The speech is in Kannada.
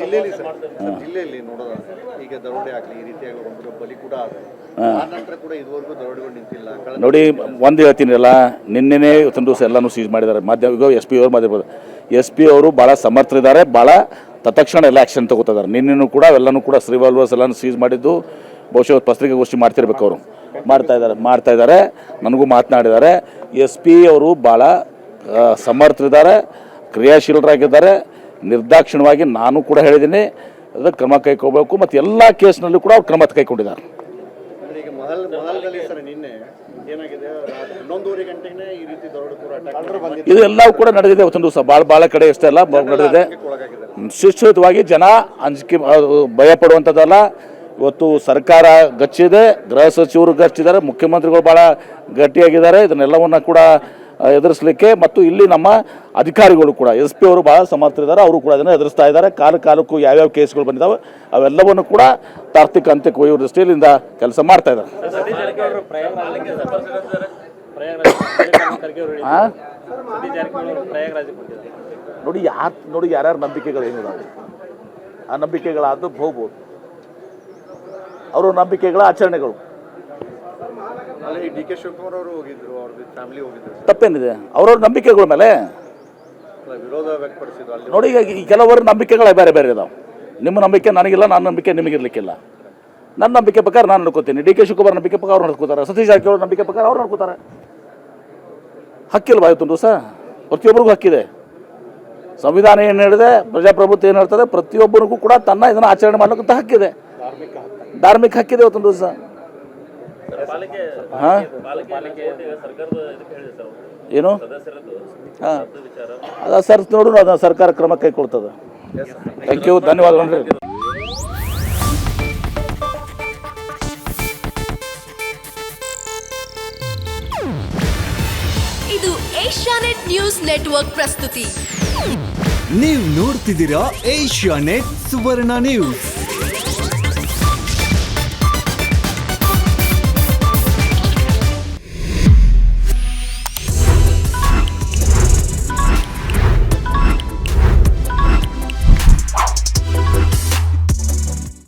ಜಿಲ್ಲೆಯಲ್ಲಿ ಸರ್ ಜಿಲ್ಲೆಯಲ್ಲಿ ನೋಡೋದಾದ್ರೆ ಈಗ ದರೋಡೆ ಆಗಲಿ ಈ ರೀತಿಯಾಗಿ ಒಂದು ಬಲಿ ಕೂಡ ಆಗಲಿ ಆ ನಂತರ ಕೂಡ ಇದುವರೆಗೂ ದರೋಡೆಗಳು ನಿಂತಿಲ್ಲ. ಕಳೆದ ನೋಡಿ ಒಂದು ಹೇಳ್ತೀನಲ್ಲ ನಿನ್ನೆನೇ ತಂದು ದಿವಸ ಎಲ್ಲನೂ ಸೀಸ್ ಮಾಡಿದ್ದಾರೆ. ಮಾಧ್ಯಮ ಎಸ್ ಪಿ ಅವರು ಮಾಧ್ಯಮ ಎಸ್ ಪಿ ಅವರು ಭಾಳ ಸಮರ್ಥರಿದ್ದಾರೆ ಭಾಳ ತತ್ಕ್ಷಣ ಎಲ್ಲ ಆ್ಯಕ್ಷನ್ ತಗೋತಿದ್ದಾರೆ. ನಿನ್ನೆನೂ ಕೂಡ ಅವೆಲ್ಲನೂ ಕೂಡ ಶ್ರೀವಾಲ್ವಾಸ್ ಎಲ್ಲನೂ ಸೀಸ್ ಮಾಡಿದ್ದು ಬಹುಶಃ ಪತ್ರಿಕಾಗೋಷ್ಠಿ ಮಾಡ್ತಿರ್ಬೇಕು ಅವರು. ಮಾಡ್ತಾ ಇದ್ದಾರೆ ಮಾಡ್ತಾ ಇದ್ದಾರೆ ನನಗೂ ಮಾತನಾಡಿದ್ದಾರೆ. ಎಸ್ ಪಿ ಅವರು ಭಾಳ ಸಮರ್ಥರಿದ್ದಾರೆ ಕ್ರಿಯಾಶೀಲರಾಗಿದ್ದಾರೆ. ನಿರ್ದಾಕ್ಷಿಣ್ಯವಾಗಿ ನಾನು ಕೂಡ ಹೇಳಿದ್ದೀನಿ. ಅದಕ್ಕೆ ಕ್ರಮ ಕೈಗೊಳ್ಬೇಕು ಮತ್ತು ಎಲ್ಲ ಕೇಸ್ನಲ್ಲೂ ಕೂಡ ಅವ್ರು ಕ್ರಮ ಕೈಗೊಂಡಿದ್ದಾರೆ ಇದೆಲ್ಲವೂ ಈಗ ಮಹಲ್ ಸರ್ ನಿನ್ನೆ ಏನಾಗಿದೆ? ರಾತ್ರಿ ಹನ್ನೊಂದೂವರೆ ಗಂಟೆಗೆ ಈ ರೀತಿ ದರೋಡೆ ಕೂಡ ಅಟ್ಯಾಕ್ ಇದು ಎಲ್ಲವೂ ಕೂಡ ನಡೆದಿದೆ. ಒಂದು ದಿವಸ ಭಾಳ ಭಾಳ ಕಡೆ ಇಷ್ಟೇ ಅಲ್ಲ ಬ- ನಡೆದಿದೆ. ಒಳಗಾಗಿದ್ದಾರೆ. ಜನ ಅಂಜಿಕೆ ಭಯಪಡುವಂಥದ್ದಲ್ಲ ಭಯ ಪಡುವಂಥದ್ದಲ್ಲ. ಇವತ್ತು ಸರ್ಕಾರ ಗಚ್ಚಿದೆ. ಗೃಹ ಸಚಿವರು ಗಚ್ಚಿದ್ದಾರೆ. ಮುಖ್ಯಮಂತ್ರಿಗಳು ಭಾಳ ಗಟ್ಟಿಯಾಗಿದ್ದಾರೆ. ಇದನ್ನೆಲ್ಲವನ್ನ ಕೂಡ ಎದುರಿಸಲಿಕ್ಕೆ ಮತ್ತು ಇಲ್ಲಿ ನಮ್ಮ ಅಧಿಕಾರಿಗಳು ಕೂಡ, ಎಸ್ ಪಿ ಅವರು ಭಾಳ ಸಮರ್ಥರಿದ್ದಾರೆ, ಅವರು ಕೂಡ ಅದನ್ನು ಎದುರಿಸ್ತಾ ಇದ್ದಾರೆ. ಕಾಲ ಕಾಲಕ್ಕೂ ಯಾವ್ಯಾವ ಕೇಸ್ಗಳು ಬಂದಿದ್ದಾವೆ ಅವೆಲ್ಲವನ್ನು ಕೂಡ ತಾರ್ತಿಕ ಅಂತ್ಯಕ್ಕೆ ಒಯ್ಯುವ ದೃಷ್ಟಿಯಿಂದ ಕೆಲಸ ಮಾಡ್ತಾ ಇದ್ದಾರೆ. ನೋಡಿ, ಯಾರು, ನೋಡಿ ಯಾರ್ಯಾರ ನಂಬಿಕೆಗಳು ಏನಿದಾವೆ. ಆ ನಂಬಿಕೆಗಳಾದ್ದು ಹೋಗ್ಬೋದು ಅವರ ನಂಬಿಕೆಗಳ ಆಚರಣೆಗಳು. ಅಲ್ಲಿ ಡಿ ಕೆ ಶಿವಕುಮಾರ್ ಅವರು ಹೋಗಿದ್ರು ಅವ್ರದ್ದು ಫ್ಯಾಮಿಲಿ ಹೋಗಿದ್ರು ಸರ್. ತಪ್ಪೇನಿದೆ? ಅವ್ರವ್ರ ನಂಬಿಕೆಗಳ ಮೇಲೆ? ಅಲ್ಲ, ವಿರೋಧ ವ್ಯಕ್ತಪಡಿಸಿದ್ರು ಅಲ್ಲಿ ನೋಡಿ ಈಗ ಈ ಕೆಲವರ ನಂಬಿಕೆಗಳು ಬೇರೆ ಬೇರೆ ಇದಾವೆ. ನಿಮ್ಮ ನಂಬಿಕೆ ನನಗಿಲ್ಲ ನನ್ನ ನಂಬಿಕೆ ನಿಮಗಿರ್ಲಿಕ್ಕಿಲ್ಲ. ನನ್ನ ನಂಬಿಕೆ ಪ್ರಕಾರ ನಾನು ನಡ್ಕೋತೀನಿ. ಡಿ ಕೆ ಶಿವಕುಮಾರ್ ನಂಬಿಕೆ ಪ್ರಕಾರ ಅವ್ರು ನಡ್ಕೋತಾರೆ. ಸತೀಶ್ ಜಾರಕಿಹೊಳಿ ನಂಬಿಕೆ ಪ್ರಕಾರ ಅವ್ರು ನಡ್ಕೋತಾರೆ. ಹಕ್ಕಿಲ್ವಾ ಇವತ್ತೊಂದು ದಿವಸ ಪ್ರತಿಯೊಬ್ಬರಿಗೂ ಹಕ್ಕಿದೆ. ಸಂವಿಧಾನ ಏನು ಹೇಳಿದೆ ಪ್ರಜಾಪ್ರಭುತ್ವ ಏನು ಹೇಳ್ತದೆ ಪ್ರತಿಯೊಬ್ಬರಿಗೂ ಕೂಡ ತನ್ನ ಇದನ್ನು ಆಚರಣೆ ಮಾಡ್ಲಿಕ್ಕಂತ ಹಕ್ಕಿದೆ. ಧಾರ್ಮಿಕ ಹಕ್ಕಿದೆ ಇವತ್ತೊಂದು ದಿವಸ ಹಾಂ? ಪಾಲಿಕೆ ಸರ್ಕಾರದ ಇದಕ್ಕೆ ಹೇಳಿದೆ ಸರ್ ಅವರು. ಏನು? ಹಾಂ. ವಿಚಾರ. ಅದ ಸರ್ ನೋಡೋಣ ಅದನ್ನ ಸರ್ಕಾರ ಕ್ರಮ ಕೈಗೊಳ್ತದೆ. ಥ್ಯಾಂಕ್ ಯು ಧನ್ಯವಾದಗಳು ಇದು ಏಷ್ಯಾನೆಟ್ ನ್ಯೂಸ್ ನೆಟ್ವರ್ಕ್ ಪ್ರಸ್ತುತಿ. ನೀವು ನೋಡ್ತಿದ್ದೀರಾ ಏಷ್ಯಾ ನೆಟ್ ಸುವರ್ಣ ನ್ಯೂಸ್.